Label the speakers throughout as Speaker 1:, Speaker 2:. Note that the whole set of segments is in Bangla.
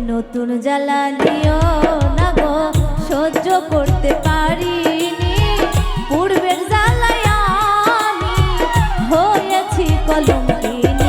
Speaker 1: নতুন জ্বালা দিও না গো সহ্য করতে পারি পূর্বের জ্বালায় আমি হয়েছি কলঙ্কিনী।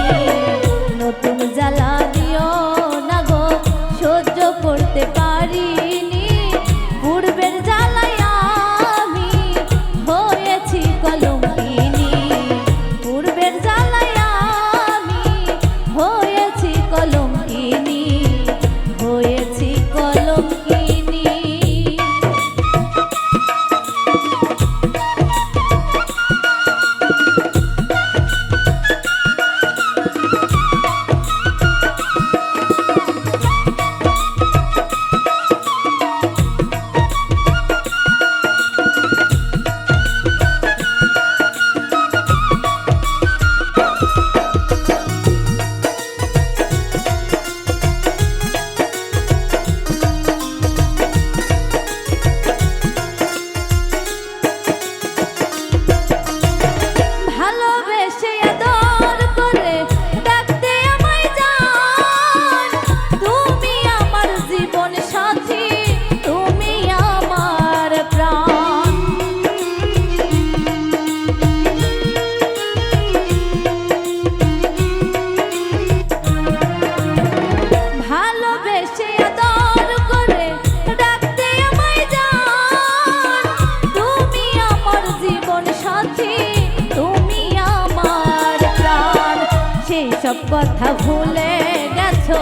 Speaker 1: সেই সব কথা ভুলে গেছো।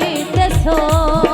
Speaker 1: গেছো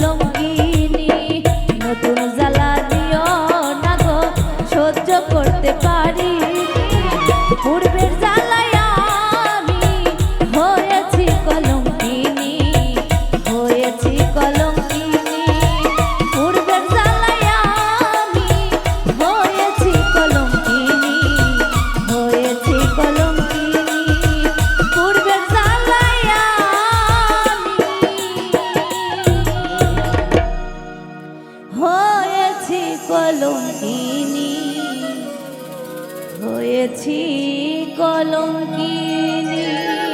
Speaker 1: salón. কলঙ্কিনী। হয়েছি কলঙ্কিনী।